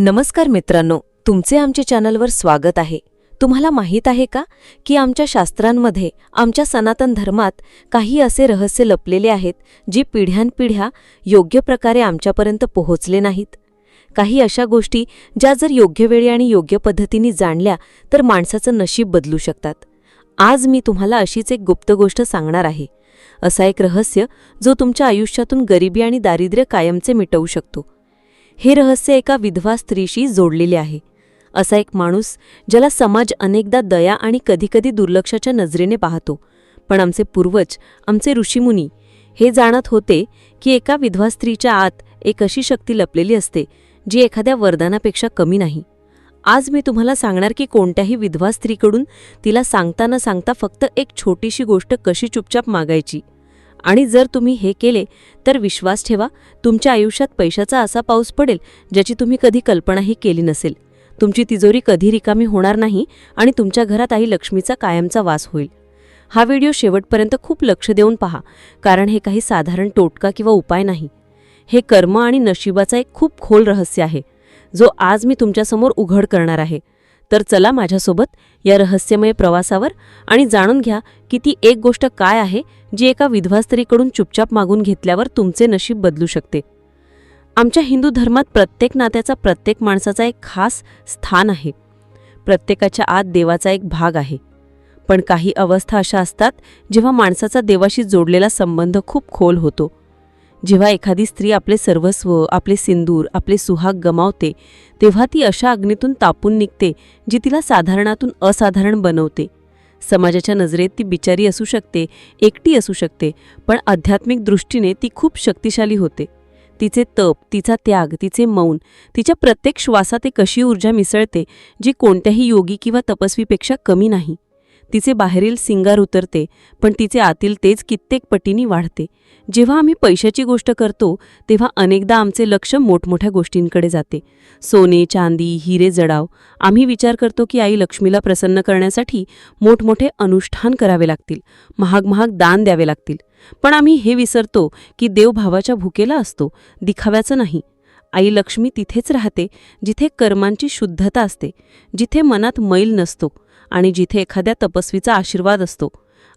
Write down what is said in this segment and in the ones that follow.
नमस्कार मित्रांनो तुमचे आमच्या चॅनलवर स्वागत आहे. तुम्हाला माहीत आहे का की आमच्या शास्त्रांमध्ये आमच्या सनातन धर्मात काही असे रहस्य लपलेले आहेत जे पिढ्यानपिढ्या योग्य प्रकारे आमच्यापर्यंत पोहोचले नाहीत? काही अशा गोष्टी ज्या जर योग्य वेळी आणि योग्य पद्धतीने जाणल्या तर माणसाचं नशीब बदलू शकतात. आज मी तुम्हाला अशीच एक गुप्त गोष्ट सांगणार आहे. असा एक रहस्य जो तुमच्या आयुष्यातून गरिबी आणि दारिद्र्य कायमचे मिटवू शकतो. हे रहस्य एका विधवा स्त्रीशी जोडलेले आहे. असा एक माणूस ज्याला समाज अनेकदा दया आणि कधीकधी दुर्लक्षाच्या नजरेने पाहतो. पण आमचे पूर्वज आमचे ऋषीमुनी हे जाणत होते की एका विधवा स्त्रीच्या आत एक अशी शक्ती लपलेली असते जी एखाद्या वरदानापेक्षा कमी नाही. आज मी तुम्हाला सांगणार की कोणत्याही विधवा स्त्रीकडून तिला सांगता न सांगता फक्त एक छोटीशी गोष्ट कशी चुपचाप मागायची. आणि जर तुम्ही हे केले तर विश्वास ठेवा तुमच्या आयुष्यात पैशाचा असा पाऊस पडेल ज्याची तुम्ही कधी कल्पनाही केली नसेल. तुमची तिजोरी कधी रिकामी होणार नाही आणि तुमच्या घरात आई लक्ष्मीचा कायमचा वास होईल. हा व्हिडिओ शेवटपर्यंत खूप लक्ष देऊन पहा कारण हे काही साधारण टोटका किंवा उपाय नाही. हे कर्म आणि नशिबाचा एक खूप खोल रहस्य आहे जो आज मी तुमच्यासमोर उघड करणार आहे. तर चला माझ्यासोबत या रहस्यमय प्रवासावर आणि जाणून घ्या की ती एक गोष्ट काय आहे जी एका विधवा स्त्रीकडून चुपचाप मागून घेतल्यावर तुमचे नशीब बदलू शकते. आमच्या हिंदू धर्मात प्रत्येक नात्याचा प्रत्येक माणसाचा एक खास स्थान आहे. प्रत्येकाच्या आत देवाचा एक भाग आहे. पण काही अवस्था अशा असतात जेव्हा माणसाचा देवाशी जोडलेला संबंध खूप खोल होतो. जेव्हा एखादी स्त्री आपले सर्वस्व आपले सिंदूर आपले सुहाग गमावते तेव्हा ती अशा अग्नीतून तापून निघते जी तिला साधारणातून असाधारण बनवते. समाजाच्या नजरेत ती बिचारी असू शकते एकटी असू शकते पण आध्यात्मिक दृष्टीने ती खूप शक्तिशाली होते. तिचे तप तिचा त्याग तिचे मौन तिच्या प्रत्येक श्वासात एक अशी ऊर्जा मिसळते जी कोणत्याही योगी किंवा तपस्वीपेक्षा कमी नाही. तिचे बाहेरील सिंगार उतरते पण तिचे आतील तेज कित्येक पटीनी वाढते. जेव्हा आम्ही पैशाची गोष्ट करतो तेव्हा अनेकदा आमचे लक्ष मोठमोठ्या गोष्टींकडे जाते. सोने चांदी हिरे जडाव. आम्ही विचार करतो की आई लक्ष्मीला प्रसन्न करण्यासाठी मोठमोठे अनुष्ठान करावे लागतील. महाग महाग दान द्यावे लागतील. पण आम्ही हे विसरतो की देव भावाच्या भुकेला असतो दिखाव्याचं नाही. आई लक्ष्मी तिथेच राहते जिथे कर्मांची शुद्धता असते जिथे मनात मैल नसतो आणि जिथे एखाद्या तपस्वीचा आशीर्वाद असतो.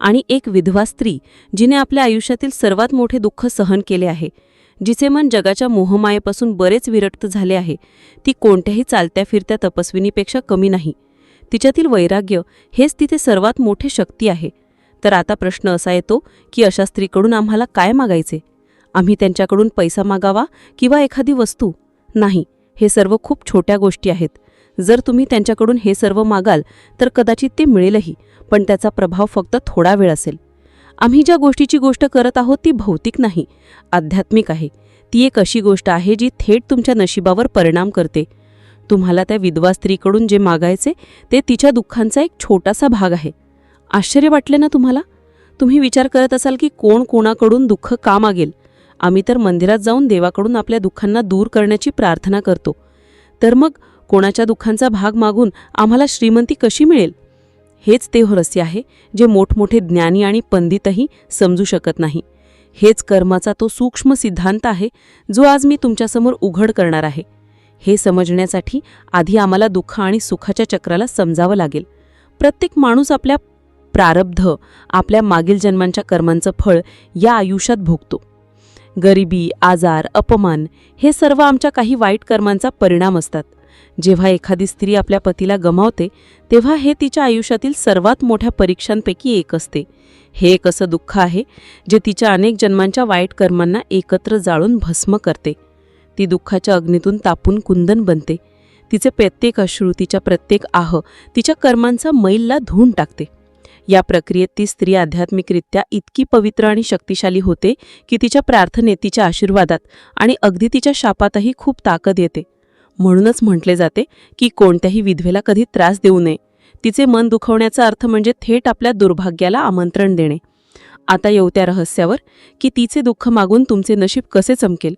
आणि एक विधवा स्त्री जिने आपल्या आयुष्यातील सर्वात मोठे दुःख सहन केले आहे जिचे मन जगाच्या मोहमायेपासून बरेच विरक्त झाले आहे ती कोणत्याही चालत्या फिरत्या तपस्विनीपेक्षा कमी नाही. तिच्यातील वैराग्य हेच तिथे सर्वात मोठे शक्ती आहे. तर आता प्रश्न असा येतो की अशा स्त्रीकडून आम्हाला काय मागायचे? आम्ही त्यांच्याकडून पैसा मागावा किंवा एखादी वस्तू? नाही हे सर्व खूप छोट्या गोष्टी आहेत. जर तुम्ही त्यांच्याकडून हे सर्व मागाल तर कदाचित ते मिळेलही. पण त्याचा प्रभाव फक्त थोडा वेळ असेल. आम्ही ज्या गोष्टीची गोष्ट करत आहोत ती भौतिक नाही आध्यात्मिक आहे. ती एक अशी गोष्ट आहे जी थेट तुमच्या नशिबावर परिणाम करते. तुम्हाला त्या विधवा स्त्रीकडून जे मागायचे ते तिच्या दुःखांचा एक छोटासा भाग आहे. आश्चर्य वाटले ना तुम्हाला? तुम्ही विचार करत असाल की कोण कोणाकडून दुःख का मागेल? आम्ही तर मंदिरात जाऊन देवाकडून आपल्या दुःखांना दूर करण्याची प्रार्थना करतो. तर मग कोणाच्या दुःखांचा भाग मागून आम्हाला श्रीमंती कशी मिळेल? हेच ते रहस्य आहे जे मोठमोठे ज्ञानी आणि पंडितही समजू शकत नाही. हेच कर्माचा तो सूक्ष्म सिद्धांत आहे जो आज मी तुमच्यासमोर उघड करणार आहे. हे समजण्यासाठी आधी आम्हाला दुःख आणि सुखाच्या चक्राला समजावं लागेल. प्रत्येक माणूस आपल्या प्रारब्ध आपल्या मागील जन्मांच्या कर्मांचं फळ या आयुष्यात भोगतो. गरिबी आजार अपमान हे सर्व आमच्या काही वाईट कर्मांचा परिणाम असतात. जेव्हा एखादी स्त्री आपल्या पतीला गमावते तेव्हा हे तिच्या आयुष्यातील सर्वात मोठ्या परीक्षांपैकी एक असते. हे एक असं दुःख आहे जे तिच्या अनेक जन्मांच्या वाईट कर्मांना एकत्र जाळून भस्म करते. ती दुःखाच्या अग्नीतून तापून कुंदन बनते. तिचे प्रत्येक अश्रू तिच्या प्रत्येक आह तिच्या कर्मांचा मैलला धुवून टाकते. या प्रक्रियेत ती स्त्री आध्यात्मिकरित्या इतकी पवित्र आणि शक्तिशाली होते की तिच्या प्रार्थनेत तिच्या आशीर्वादात आणि अगदी तिच्या शापातही खूप ताकद येते. म्हणूनच म्हटले जाते की कोणत्याही विधवेला कधी त्रास देऊ नये. तिचे मन दुखवण्याचा अर्थ म्हणजे थेट आपल्या दुर्भाग्याला आमंत्रण देणे. आता येऊ त्या रहस्यावर की तिचे दुःख मागून तुमचे नशीब कसे चमकेल?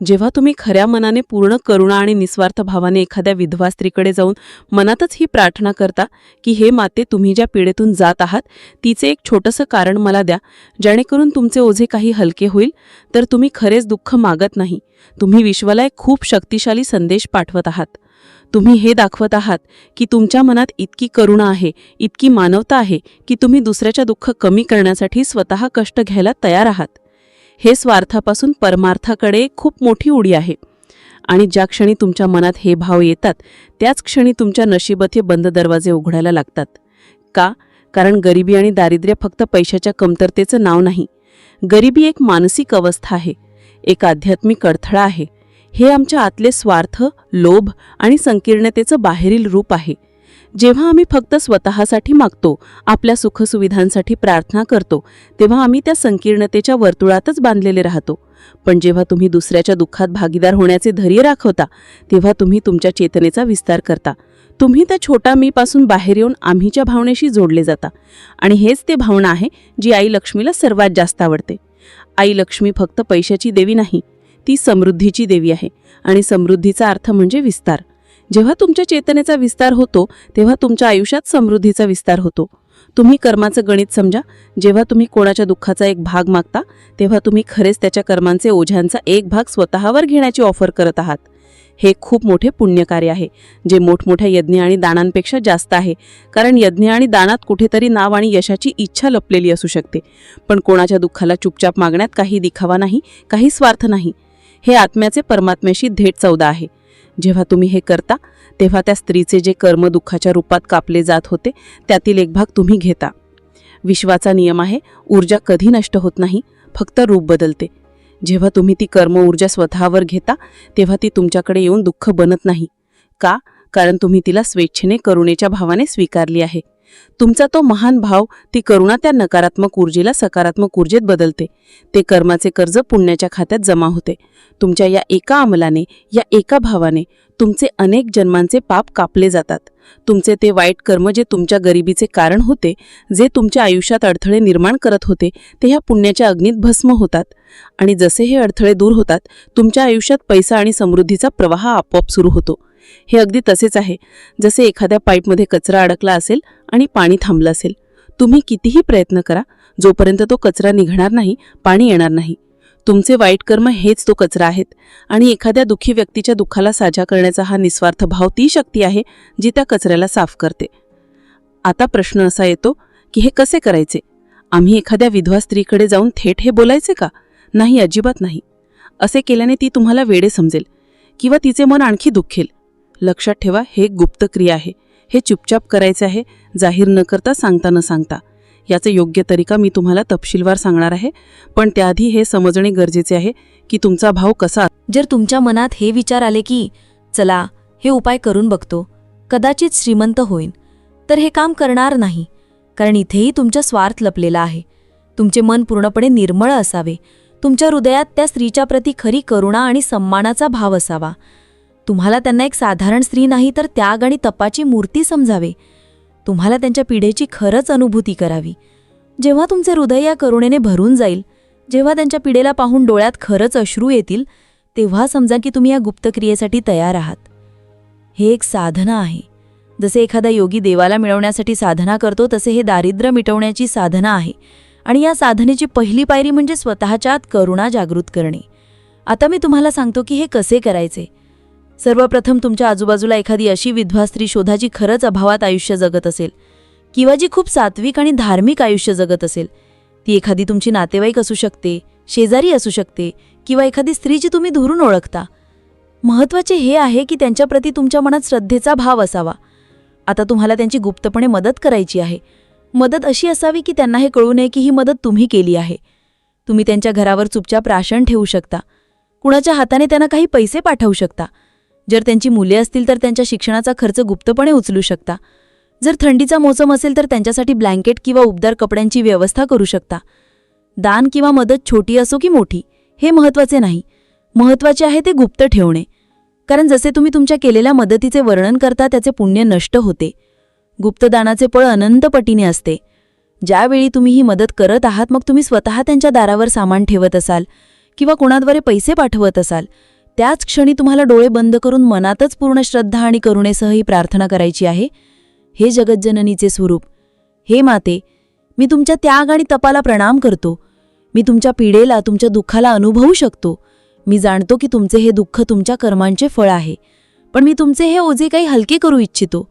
जेव्हा तुम्ही खऱ्या मनाने पूर्ण करुणा आणि निस्वार्थ भावाने एखाद्या विधवा स्त्रीकडे जाऊन मनातच ही प्रार्थना करता की हे माते तुम्ही ज्या पिढेतून जात आहात तिचे एक छोटंसं कारण मला द्या जेणेकरून तुमचे ओझे काही हलके होईल तर तुम्ही खरेच दुःख मागत नाही. तुम्ही विश्वाला एक खूप शक्तिशाली संदेश पाठवत आहात. तुम्ही हे दाखवत आहात की तुमच्या मनात इतकी करुणा आहे इतकी मानवता आहे की तुम्ही दुसऱ्याच्या दुःख कमी करण्यासाठी स्वतः कष्ट घ्यायला तयार आहात. हे स्वार्थापासून परमार्थाकडे खूप मोठी उडी आहे. आणि ज्या क्षणी तुमच्या मनात हे भाव येतात त्याच क्षणी तुमच्या नशिबात हे बंद दरवाजे उघडायला लागतात. का? कारण गरिबी आणि दारिद्र्य फक्त पैशाच्या कमतरतेचं नाव नाही. गरिबी एक मानसिक अवस्था आहे. एक आध्यात्मिक अडथळा आहे. हे आमच्या आतले स्वार्थ लोभ आणि संकीर्णतेचं बाहेरील रूप आहे. जेव्हा आम्ही फक्त स्वतःसाठी मागतो आपल्या सुखसुविधांसाठी प्रार्थना करतो तेव्हा आम्ही त्या संकीर्णतेच्या वर्तुळातच बांधलेले राहतो. पण जेव्हा तुम्ही दुसऱ्याच्या दुःखात भागीदार होण्याचे धैर्य राखवता तेव्हा तुम्ही तुमच्या चेतनेचा विस्तार करता. तुम्ही त्या छोटा मी पासून बाहेर येऊन आम्हीच्या भावनेशी जोडले जाता. आणि हेच ते भावना आहे जी आई लक्ष्मीला सर्वात जास्त आवडते. आई लक्ष्मी फक्त पैशाची देवी नाही ती समृद्धीची देवी आहे. आणि समृद्धीचा अर्थ म्हणजे विस्तार. जेव्हा तुमच्या चेतनेचा विस्तार होतो तेव्हा तुमच्या आयुष्यात समृद्धीचा विस्तार होतो. तुम्ही कर्माचं गणित समजा जेव्हा तुम्ही कोणाच्या दुःखाचा एक भाग मागता तेव्हा तुम्ही खरेच त्याच्या कर्मांचे ओझ्यांचा एक भाग स्वतःवर घेण्याची ऑफर करत आहात. हे खूप मोठे पुण्यकार्य आहे जे मोठमोठ्या यज्ञ आणि दानांपेक्षा जास्त आहे कारण यज्ञ आणि दानात कुठेतरी नाव आणि यशाची इच्छा लपलेली असू शकते. पण कोणाच्या दुःखाला चुपचाप मागण्यात काही दिखावा नाही काही स्वार्थ नाही. हे आत्म्याचे परमात्म्याशी धेट चौदा आहे. जेव्हा तुम्ही हे करता तेव्हा त्या स्त्रीचे जे कर्म दुःखाच्या रूपात कापले जात होते त्यातील एक भाग तुम्ही घेता. विश्वाचा नियम आहे ऊर्जा कधी नष्ट होत नाही फक्त रूप बदलते. जेव्हा तुम्ही ती कर्म ऊर्जा स्वतःवर घेता तेव्हा ती तुमच्याकडे येऊन दुःख बनत नाही. का? कारण तुम्ही तिला स्वेच्छेने करुणेच्या भावाने स्वीकारली आहे. तुमचा तो महान भाव ती करुणा त्या नकारात्मक ऊर्जेला सकारात्मक ऊर्जेत बदलते. ते कर्माचे कर्ज पुण्याच्या खात्यात जमा होते. तुमच्या या एका अंमलाने या एका भावाने तुमचे अनेक जन्मांचे पाप कापले जातात. तुमचे ते वाईट कर्म जे तुमच्या गरिबीचे कारण होते जे तुमच्या आयुष्यात अडथळे निर्माण करत होते ते ह्या पुण्याच्या अग्नीत भस्म होतात. आणि जसे हे अडथळे दूर होतात तुमच्या आयुष्यात पैसा आणि समृद्धीचा प्रवाह आपोआप सुरू होतो. हे अगदी तसेच आहे. जसे एखाद्या पाईपमध्ये कचरा अडकला असेल आणि पाणी थांबलं असेल. तुम्ही कितीही प्रयत्न करा. जोपर्यंत तो कचरा निघणार नाही पाणी येणार नाही. तुमचे वाईट कर्म हेच तो कचरा आहेत. आणि एखाद्या दुःखी व्यक्तीच्या दुःखाला साजा करण्याचा हा निस्वार्थ भाव ती शक्ती आहे जी त्या कचऱ्याला साफ करते. आता प्रश्न असा येतो की हे कसे करायचे? आम्ही एखाद्या विधवा स्त्रीकडे जाऊन थेट हे बोलायचे का? नाही अजिबात नाही. असे केल्याने ती तुम्हाला वेडे समजेल किंवा तिचे मन आणखी दुखेल. लक्षात ठेवा हे गुप्त क्रिया आहे. हे चुपचाप करायचे आहे जाहीर न करता सांगता न सांगता. याचा योग्य तरीका मी तुम्हाला तपशीलवार सांगणार आहे पण त्याआधी हे समजणे गरजेचे आहे की तुमचा भाव कसा जर तुमच्या मनात हे विचार आले की चला हे उपाय करून बघतो कदाचित श्रीमंत होईन तर हे काम करणार नाही कारण इथेही तुमचा स्वार्थ लपलेला आहे. तुमचे मन पूर्णपणे निर्मळ असावे. तुमच्या हृदयात त्या स्त्रीच्या प्रती खरी करुणा आणि सन्मानाचा भाव असावा. तुम्हाला त्यांना एक साधारण स्त्री नाही तर त्याग आणि तपाची मूर्ती समजावे. तुम्हाला त्यांच्या पिढेची खरंच अनुभूती करावी. जेव्हा तुमचे हृदय या करुणेने भरून जाईल जेव्हा त्यांच्या पिढेला पाहून डोळ्यात खरंच अश्रू येतील तेव्हा समजा की तुम्ही या गुप्तक्रियेसाठी तयार आहात. हे एक साधना आहे. जसे एखादा योगी देवाला मिळवण्यासाठी साधना करतो तसे हे दारिद्र्य मिटवण्याची साधना आहे. आणि या साधनेची पहिली पायरी म्हणजे स्वतःच्या आत करुणा जागृत करणे. आता मी तुम्हाला सांगतो की हे कसे करायचे. सर्वप्रथम तुमच्या आजूबाजूला एखादी अशी विधवा स्त्री शोधा जी खरंच अभावात आयुष्य जगत असेल किंवा जी खूप सात्विक आणि धार्मिक आयुष्य जगत असेल. ती एखादी तुमची नातेवाईक असू शकते शेजारी असू शकते किंवा एखादी स्त्री जी तुम्ही धुरून ओळखता. महत्त्वाचे हे आहे की त्यांच्याप्रती तुमच्या मनात श्रद्धेचा भाव असावा. आता तुम्हाला त्यांची गुप्तपणे मदत करायची आहे. मदत अशी असावी की त्यांना हे कळू नये की ही मदत तुम्ही केली आहे. तुम्ही त्यांच्या घरावर चुपचाप राशन ठेवू शकता. कुणाच्या हाताने त्यांना काही पैसे पाठवू शकता. जर त्यांची मुले असतील तर त्यांच्या शिक्षणाचा खर्च गुप्तपणे उचलू शकता. जर थंडीचा मोसम असेल तर त्यांच्यासाठी ब्लँकेट किंवा उबदार कपड्यांची व्यवस्था करू शकता. दान किंवा मदत छोटी असो की मोठी हे महत्त्वाचे नाही. महत्त्वाचे आहे ते गुप्त ठेवणे. कारण जसे तुम्ही तुमच्या केलेल्या मदतीचे वर्णन करता त्याचे पुण्य नष्ट होते. गुप्तदानाचे पळ अनंत पटीने असते. ज्यावेळी तुम्ही ही मदत करत आहात मग तुम्ही स्वतः त्यांच्या दारावर सामान ठेवत असाल किंवा कोणाद्वारे पैसे पाठवत असाल. त्याच क्षणी तुम्हाला डोळे बंद करून मनातच पूर्ण श्रद्धा आणि करुणेसह ही प्रार्थना करायची आहे. हे जगज्जननीचे स्वरूप. हे माते मी तुमच्या त्याग आणि तपाला प्रणाम करतो. मी तुमच्या पिढेला तुमच्या दुःखाला अनुभवू शकतो. मी जाणतो की तुमचे हे दुःख तुमच्या कर्मांचे फळ आहे. पण मी तुमचे हे ओझे काही हलके करू इच्छितो.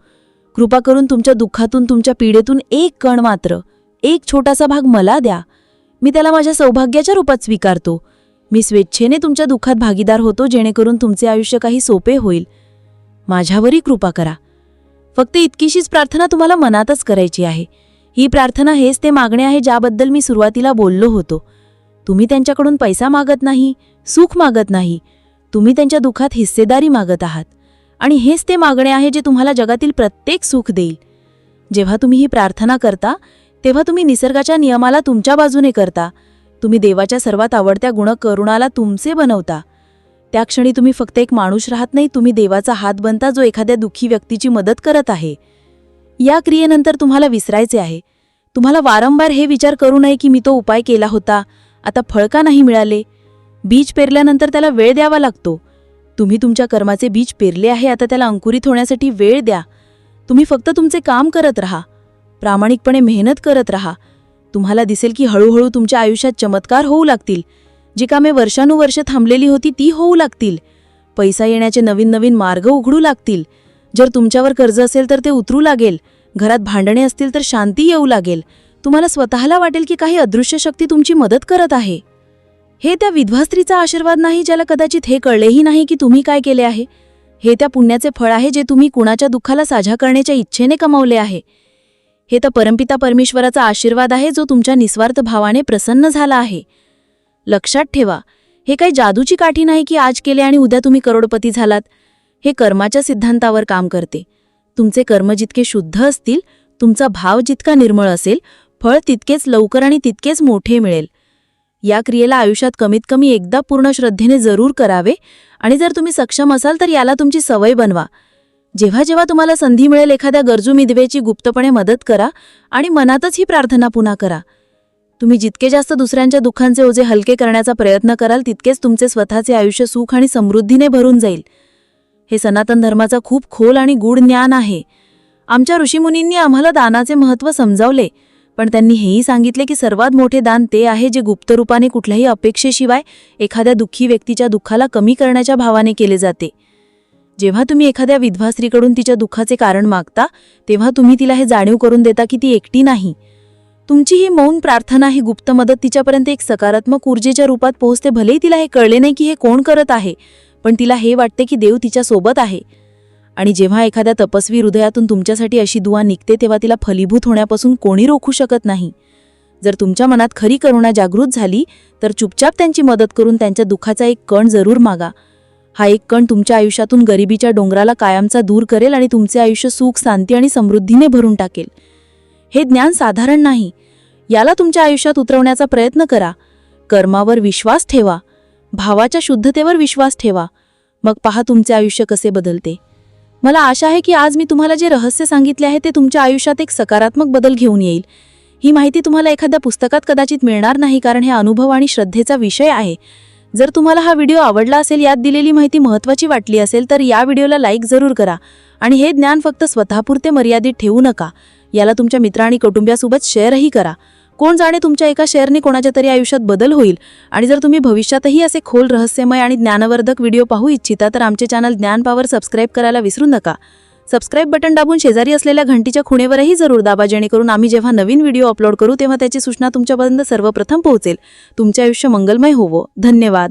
कृपा करून तुमच्या दुःखातून तुमच्या पीडेतून एक कण मात्र एक छोटासा भाग मला द्या. मी त्याला माझ्या सौभाग्याच्या रूपात स्वीकारतो. मी स्वेच्छेने तुमच्या दुःखात भागीदार होतो जेणेकरून तुमचे आयुष्य काही सोपे होईल. माझ्यावरही कृपा करा. फक्त इतकीशीच प्रार्थना तुम्हाला मनातच करायची आहे. ही प्रार्थना हेच ते मागणे आहे ज्याबद्दल मी सुरुवातीला बोललो होतो. तुम्ही त्यांच्याकडून पैसा मागत नाही सुख मागत नाही. तुम्ही त्यांच्या दुःखात हिस्सेदारी मागत आहात. आणि हेच ते मागणे आहे जे तुम्हाला जगातील प्रत्येक सुख देईल. जेव्हा तुम्ही ही प्रार्थना करता तेव्हा तुम्ही निसर्गाच्या नियमाला तुमच्या बाजूने करता. तुम्ही देवाच्या सर्वात आवडत्या गुण करुणाला तुमचे बनवता. त्या क्षणी तुम्ही फक्त एक माणूस राहत नाही तुम्ही देवाचा हात बनता जो एखाद्या दुःखी व्यक्तीची मदत करत आहे. या क्रियेनंतर तुम्हाला विसरायचे आहे. तुम्हाला वारंवार हे विचार करू नये की मी तो उपाय केला होता आता फळ का नाही मिळाले? बीज पेरल्यानंतर त्याला वेळ द्यावा लागतो. तुम्ही तुमच्या कर्माचे बीज पेरले आहे आता त्याला अंकुरित होण्यासाठी वेळ द्या. तुम्ही फक्त तुमचे काम करत राहा. प्रामाणिकपणे मेहनत करत राहा. तुम्हाला दिसेल की हळूहळू तुमच्या आयुष्यात चमत्कार होऊ लागतील. जी कामे वर्षानुवर्ष थांबलेली होती ती होऊ लागतील. पैसा येण्याचे नवीन नवीन मार्ग उघडू लागतील. जर तुमच्यावर कर्ज असेल तर ते उतरू लागेल. घरात भांडणे असतील तर शांती येऊ लागेल. तुम्हाला स्वतःला वाटेल की काही अदृश्य शक्ती तुमची मदत करत आहे. हे त्या विधवा स्त्रीचा आशीर्वाद नाही ज्याला कदाचित हे कळलेही नाही की तुम्ही काय केले आहे. हे त्या पुण्याचे फळ आहे जे तुम्ही कुणाच्या दुःखाला साझा करण्याच्या इच्छेने कमावले आहे. हे तर परमपिता परमेश्वराचा आशीर्वाद आहे जो तुमच्या निस्वार्थ भावाने प्रसन्न झाला आहे. लक्षात ठेवा हे काही जादूची काठी नाही की आज केले आणि उद्या तुम्ही करोडपती झालात. हे कर्माच्या सिद्धांतावर काम करते. तुमचे कर्म जितके शुद्ध असतील तुमचा भाव जितका निर्मळ असेल फळ तितकेच लवकर आणि तितकेच मोठे मिळेल. या क्रियेला आयुष्यात कमीत कमी एकदा पूर्ण श्रद्धेने जरूर करावे आणि जर तुम्ही सक्षम असाल तर याला तुमची सवय बनवा. जेव्हा जेव्हा तुम्हाला संधी मिळेल एखाद्या गरजू मिदवेची गुप्तपणे मदत करा आणि मनातच ही प्रार्थना पुन्हा करा. तुम्ही जितके जास्त दुसऱ्यांच्या दुःखांचे ओझे हलके करण्याचा प्रयत्न कराल तितकेच तुमचे स्वतःचे आयुष्य सुख आणि समृद्धीने भरून जाईल. हे सनातन धर्माचा खूप खोल आणि गूढ ज्ञान आहे. आमच्या ऋषीमुनींनी आम्हाला दानाचे महत्त्व समजावले पण त्यांनी हेही सांगितले की सर्वात मोठे दान ते आहे जे गुप्तरूपाने कुठल्याही अपेक्षेशिवाय एखाद्या दुःखी व्यक्तीच्या दुःखाला कमी करण्याच्या भावाने केले जाते. जेव्हा तुम्ही एखाद्या विधवा स्त्रीकडून तिच्या दुःखाचे कारण मागता तेव्हा तुम्ही तिला हे जाणीव करून देता की ती एकटी नाही. तुमची ही मौन प्रार्थना ही गुप्त मदत तिच्यापर्यंत एक सकारात्मक ऊर्जेच्या रूपात पोहोचते. भलेही तिला हे कळले नाही की हे कोण करत आहे पण तिला हे वाटते की देव तिच्या सोबत आहे. आणि जेव्हा एखाद्या तपस्वी हृदयातून तुमच्यासाठी अशी दुवा निघते तेव्हा तिला फलीभूत होण्यापासून कोणी रोखू शकत नाही. जर तुमच्या मनात खरी करुणा जागृत झाली तर चुपचाप त्यांची मदत करून त्यांच्या दुःखाचा एक कण जरूर मागा. हा एक कण तुमच्या आयुष्यातून गरिबीच्या डोंगराला कायमचा दूर करेल आणि तुमचे आयुष्य सुख शांती आणि समृद्धीने भरून टाकेल. हे ज्ञान साधारण नाही. याला तुमच्या आयुष्यात उतरवण्याचा प्रयत्न करा. कर्मावर विश्वास ठेवा. भावाच्या शुद्धतेवर विश्वास ठेवा. मग पहा तुमचे आयुष्य कसे बदलते. मला आशा आहे की आज मी तुम्हाला जे रहस्य सांगितले आहे ते तुमच्या आयुष्यात एक सकारात्मक बदल घेऊन येईल. ही माहिती तुम्हाला एखाद्या पुस्तकात कदाचित मिळणार नाही कारण हे अनुभव आणि श्रद्धेचा विषय आहे. जर तुम्हाला हा व्हिडिओ आवडला असेल यात दिलेली माहिती महत्त्वाची वाटली असेल तर या व्हिडिओला लाईक जरूर करा. आणि हे ज्ञान फक्त स्वतःपुरते मर्यादित ठेवू नका. याला तुमच्या मित्र आणि कुटुंबियासोबत शेअरही करा. कोण जाणे तुमच्या एका शेअरने कोणाच्या तरी आयुष्यात बदल होईल? आणि जर तुम्ही भविष्यातही असे खोल रहस्यमय आणि ज्ञानवर्धक व्हिडिओ पाहू इच्छिता तर आमचे चॅनल ज्ञान पावर सबस्क्राईब करायला विसरू नका. सबस्क्राईब बटन दाबून शेजारी असलेल्या घंटीच्या खुणेवरही जरूर दाबा जेणेकरून आम्ही जेव्हा नवीन व्हिडिओ अपलोड करू तेव्हा त्याची सूचना तुमच्यापर्यंत सर्वप्रथम पोहोचेल. तुमचे आयुष्य मंगलमय होवो. धन्यवाद.